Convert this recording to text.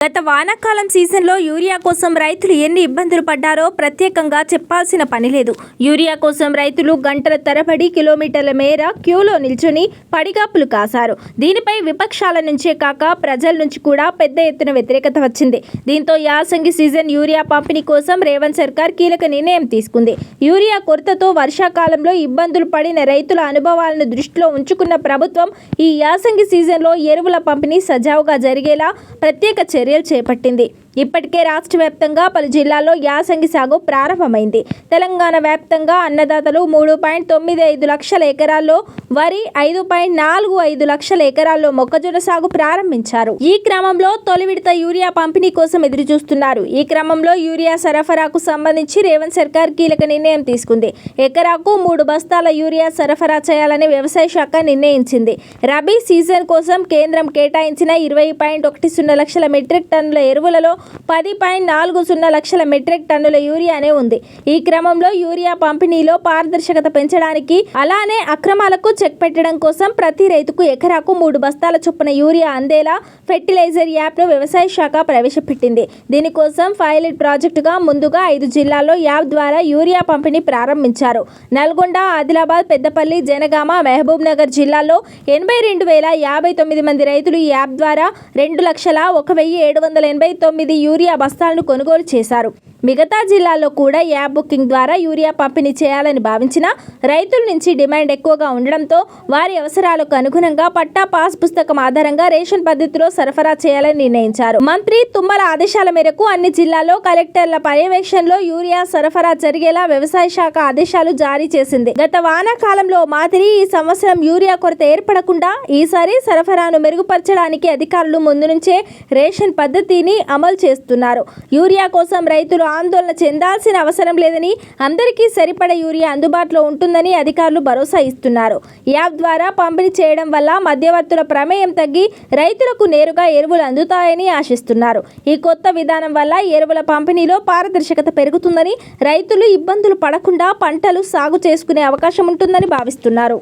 గత వానాకాలం సీజన్లో యూరియా కోసం రైతులు ఎన్ని ఇబ్బందులు పడ్డారో ప్రత్యేకంగా చెప్పాల్సిన పని లేదు. యూరియా కోసం రైతులు గంటల తరబడి కిలోమీటర్ల మేర క్యూలో నిల్చుని పడిగాపులు కాశారు. దీనిపై విపక్షాల నుంచే కాక ప్రజల నుంచి కూడా పెద్ద ఎత్తున వ్యతిరేకత వచ్చింది. దీంతో యాసంగి సీజన్ యూరియా పంపిణీ కోసం రేవంత్ సర్కార్ కీలక నిర్ణయం తీసుకుంది. యూరియా కొరతతో వర్షాకాలంలో ఇబ్బందులు పడిన రైతుల అనుభవాలను దృష్టిలో ఉంచుకున్న ప్రభుత్వం ఈ యాసంగి సీజన్లో ఎరువుల పంపిణీ సజావుగా జరిగేలా ప్రత్యేక చర్య చర్యలు చేపట్టింది. ఇప్పటికే రాష్ట్ర వ్యాప్తంగా పలు జిల్లాల్లో యాసంగి సాగు ప్రారంభమైంది. తెలంగాణ వ్యాప్తంగా అన్నదాతలు మూడు పాయింట్ తొమ్మిది ఐదు లక్షల ఎకరాల్లో వరి ఐదు పాయింట్ నాలుగు ఐదు లక్షల ఎకరాల్లో మొక్కజొన్న సాగు ప్రారంభించారు. ఈ క్రమంలో తొలి విడత యూరియా పంపిణీ కోసం ఎదురు చూస్తున్నారు ఈ క్రమంలో యూరియా సరఫరాకు సంబంధించి రేవంత్ సర్కార్ కీలక నిర్ణయం తీసుకుంది. ఎకరాకు మూడు బస్తాల యూరియా సరఫరా చేయాలని వ్యవసాయ శాఖ నిర్ణయించింది. రబీ సీజన్ కోసం కేంద్రం కేటాయించిన ఇరవై పాయింట్ ఒకటి సున్నా లక్షల మెట్రిక్ టన్నుల ఎరువులలో పది పాయింట్ నాలుగు సున్నా లక్షల మెట్రిక్ టన్నుల యూరియానే ఉంది. ఈ క్రమంలో యూరియా పంపిణీలో పారదర్శకత పెంచడానికి అలానే అక్రమాలకు చెక్ పెట్టడం కోసం ప్రతి రైతుకు ఎకరాకు మూడు బస్తాల చొప్పున యూరియా అందేలా ఫెర్టిలైజర్ యాప్ను వ్యవసాయ శాఖ ప్రవేశపెట్టింది. దీనికోసం పైలట్ ప్రాజెక్టుగా ముందుగా ఐదు జిల్లాల్లో యాప్ ద్వారా యూరియా పంపిణీ ప్రారంభించారు. నల్గొండ ఆదిలాబాద్ పెద్దపల్లి జనగామ మహబూబ్ నగర్ జిల్లాల్లో ఎనభై రెండు వేల యాభై తొమ్మిది మంది రైతులు ఈ యాప్ ద్వారా రెండు లక్షల ఒక వెయ్యి ఏడు వందల ఎనభై తొమ్మిది యూరియా బస్తాలను కొనుగోలు చేశారు. మిగతా జిల్లాల్లో కూడా యాప్ బుకింగ్ ద్వారా యూరియా పంపిణీ చేయాలని భావించిన రైతుల నుంచి డిమాండ్ ఎక్కువగా ఉండడంతో వారి అవసరాలకు అనుగుణంగా పట్టా పాస్ పుస్తకం ఆధారంగా రేషన్ పద్ధతిలో సరఫరా చేయాలని నిర్ణయించారు. మంత్రి తుమ్మల ఆదేశాల మేరకు అన్ని జిల్లాల్లో కలెక్టర్ల పర్యవేక్షణలో యూరియా సరఫరా జరిగేలా వ్యవసాయ శాఖ ఆదేశాలు జారీ చేసింది. గత వానాకాలంలో మాదిరి ఈ సంవత్సరం యూరియా కొరత ఏర్పడకుండా ఈసారి సరఫరాను మెరుగుపరచడానికి అధికారులు ముందు నుంచే రేషన్ పద్ధతిని అమలు చేస్తున్నారు. యూరియా కోసం రైతులు ఆందోళన చెందాల్సిన అవసరం లేదని అందరికీ సరిపడ యూరియా అందుబాటులో ఉంటుందని అధికారులు భరోసా ఇస్తున్నారు. యాప్ ద్వారా పంపిణీ చేయడం వల్ల మధ్యవర్తుల ప్రమేయం తగ్గి రైతులకు నేరుగా ఎరువులు అందుతాయని ఆశిస్తున్నారు. ఈ కొత్త విధానం వల్ల ఎరువుల పంపిణీలో పారదర్శకత పెరుగుతుందని రైతులు ఇబ్బందులు పడకుండా పంటలు సాగు చేసుకునే అవకాశం ఉంటుందని భావిస్తున్నారు.